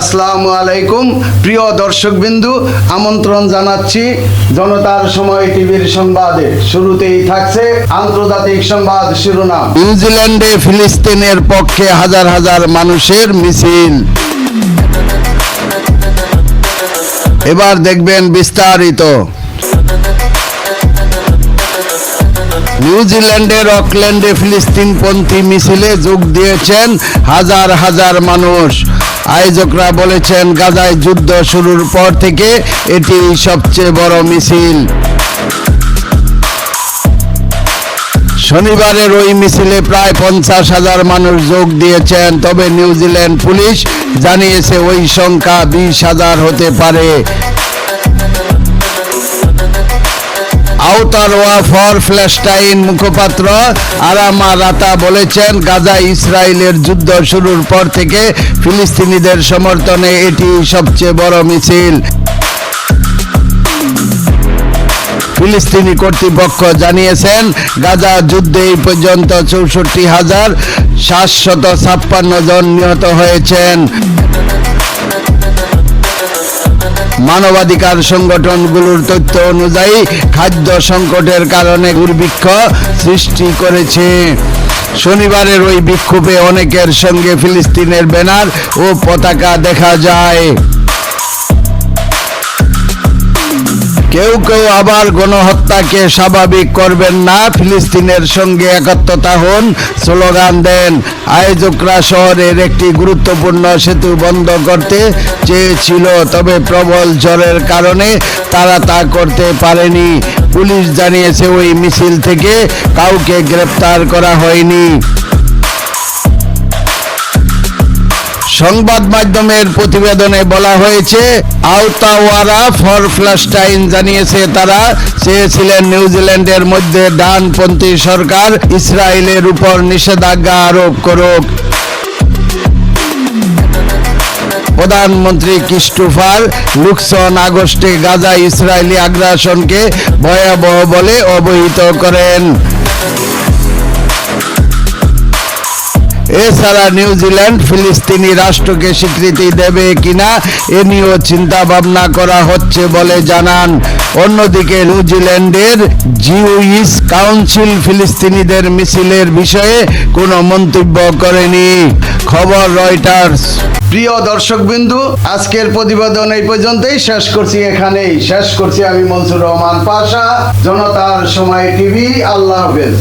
আসসালামু আলাইকুম। প্রিয় দর্শকবিন্দু, আমন্ত্রণ জানাচ্ছি জনতার সময় টিভির সংবাদে। শুরুতেই থাকছে আন্তর্জাতিক সংবাদ শিরোনাম। নিউজিল্যান্ডে ফিলিস্তিনের পক্ষে হাজার হাজার মানুষের মিছিল। এবার দেখবেন বিস্তারিত। নিউজিল্যান্ডের অকল্যান্ডে ফিলিস্তিনপন্থী মিছিলে যোগ দিয়েছেন হাজার হাজার মানুষ। আয়োজকরা বলেছেন, গাজায় যুদ্ধ শুরুর পর থেকে এটি সবচেয়ে বড় মিছিল। শনিবারের ওই মিছিলে প্রায় পঞ্চাশ হাজার মানুষ যোগ দিয়েছেন, তবে নিউজিল্যান্ড পুলিশ জানিয়েছে ওই সংখ্যা বিশ হাজার হতে পারে। আউতারোয়া ফর ফ্ল্যাস্টাইন মুখপাত্র আরামা রাতা বলেছেন, গাজা ইসরায়েলের যুদ্ধ শুরুর পর থেকে ফিলিস্তিনিদের সমর্থনে এটি সবচেয়ে বড় মিছিল। ফিলিস্তিনি কর্তৃপক্ষ জানিয়েছেন, গাজা যুদ্ধে এই পর্যন্ত চৌষট্টি হাজার সাতশত ছাপ্পান্ন জন নিহত হয়েছেন। মানবাধিকার সংগঠনগুলোর তথ্য অনুযায়ী খাদ্য সংকটের কারণে দুর্ভিক্ষ সৃষ্টি করেছে। শনিবারের ওই বিক্ষোভে অনেকের সঙ্গে ফিলিস্তিনের ব্যানার ও পতাকা দেখা যায়। কেউ কেউ আবার গণহত্যাকে স্বাভাবিক করবেন না। ফিলিস্তিনের সঙ্গে একত্রতা হন। স্লোগান দেন আয়োজকরা শহরের একটি গুরুত্বপূর্ণ সেতু বন্ধ করতে চেয়েছিল, তবে প্রবল ঝড়ের কারণে তারা তা করতে পারেনি। পুলিশ জানিয়েছে, ওই মিছিল থেকে কাউকে গ্রেপ্তার করা হয়নি। সংবাদ মাধ্যমের প্রতিবেদনে বলা হয়েছে, আওতাওয়ারা ফর ফ্লাস্টাইন জানিয়েছে তারা, চেয়েছিলেন নিউজিল্যান্ডের মধ্যে ডানপন্থী সরকার ইসরায়েলের উপর নিষেধাজ্ঞা আরোপ করুক। প্রধানমন্ত্রী ক্রিস্টোফার লুকসন আগস্টে গাজা ইসরায়েলি আগ্রাসনকে ভয়াবহ বলে অবহিত করেন। এছাড়া নিউজিল্যান্ড ফিলিস্তিনি রাষ্ট্রকে স্বীকৃতি দেবে কিনা, এ নিয়েও চিন্তা ভাবনা করা হচ্ছে বলে জানান। অন্যদিকে নিউজিল্যান্ডের জিউইস কাউন্সিল ফিলিস্তিনিদের মিছিলের বিষয়ে কোনো মন্তব্য করেনি। খবর রয়টার্স। প্রিয় দর্শকবিন্দু, আজকের প্রতিবেদন এই পর্যন্তই। শেষ করছি এখানেই। শেষ করছি আমি মনসুর রহমান পাশা, জনতার সময় টিভি। আল্লাহ হাফেজ।